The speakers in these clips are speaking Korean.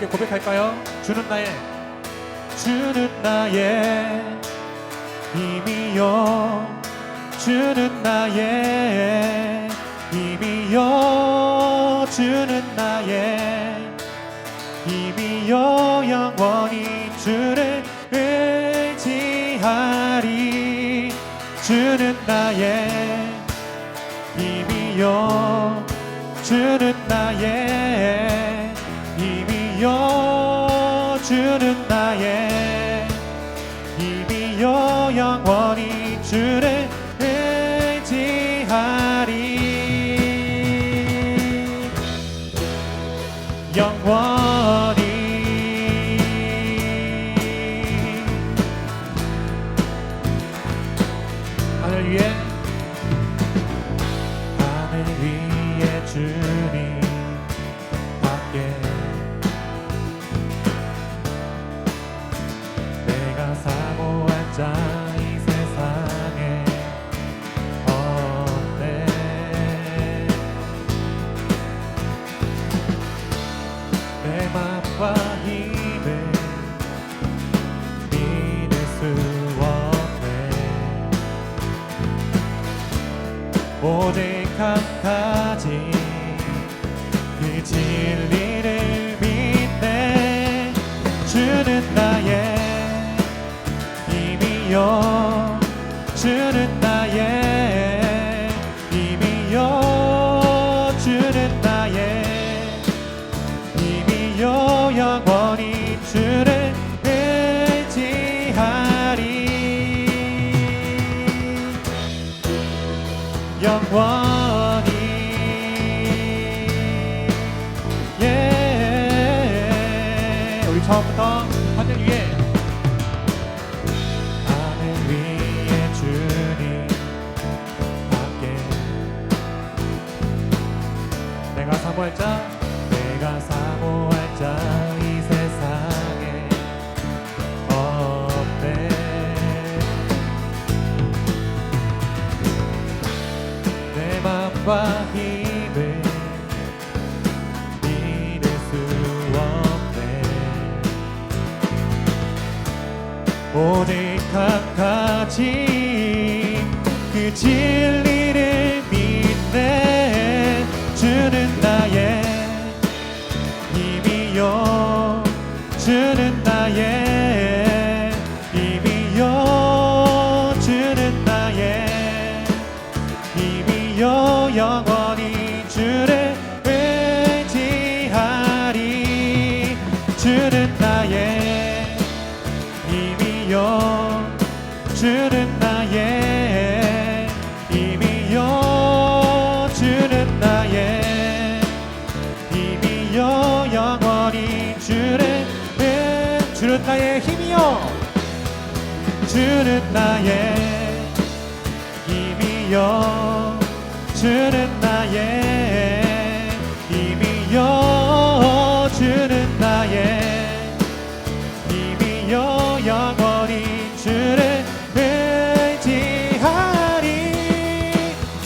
함께 고백할까요? 주는 나의 주는 나의 힘이요. 주는 나의 힘이요. 주는 나의 힘이요. 영원히 주를 의지하리. 주는 나의 힘이요. 주는 나의 힘 이요 주는 나의 힘이요. 영원히 주를 의지하리. 영원히 하늘 위에 오직 한 가지. 그 진리를 믿네. 주는 나의 힘이요. 주는 나의 힘이요. 주는 나의 힘이요. 영원 처음부터 하늘 위에. 하늘 위에 주님 함께. 내가 사모할 자 내가 사모할 자 이 세상에 없네. 내 맘과 힘 오직 한 가지. 그 진리 주는 나의 힘이요. 주는 나의 힘이요. 영원히 주를 의 주는 나의 힘이요. 주는 나의 힘이요. 주는 나의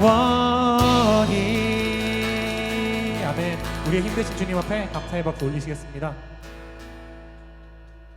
영원히 아멘. 우리의 힘되신 주님 앞에 감사의 박수 올리시겠습니다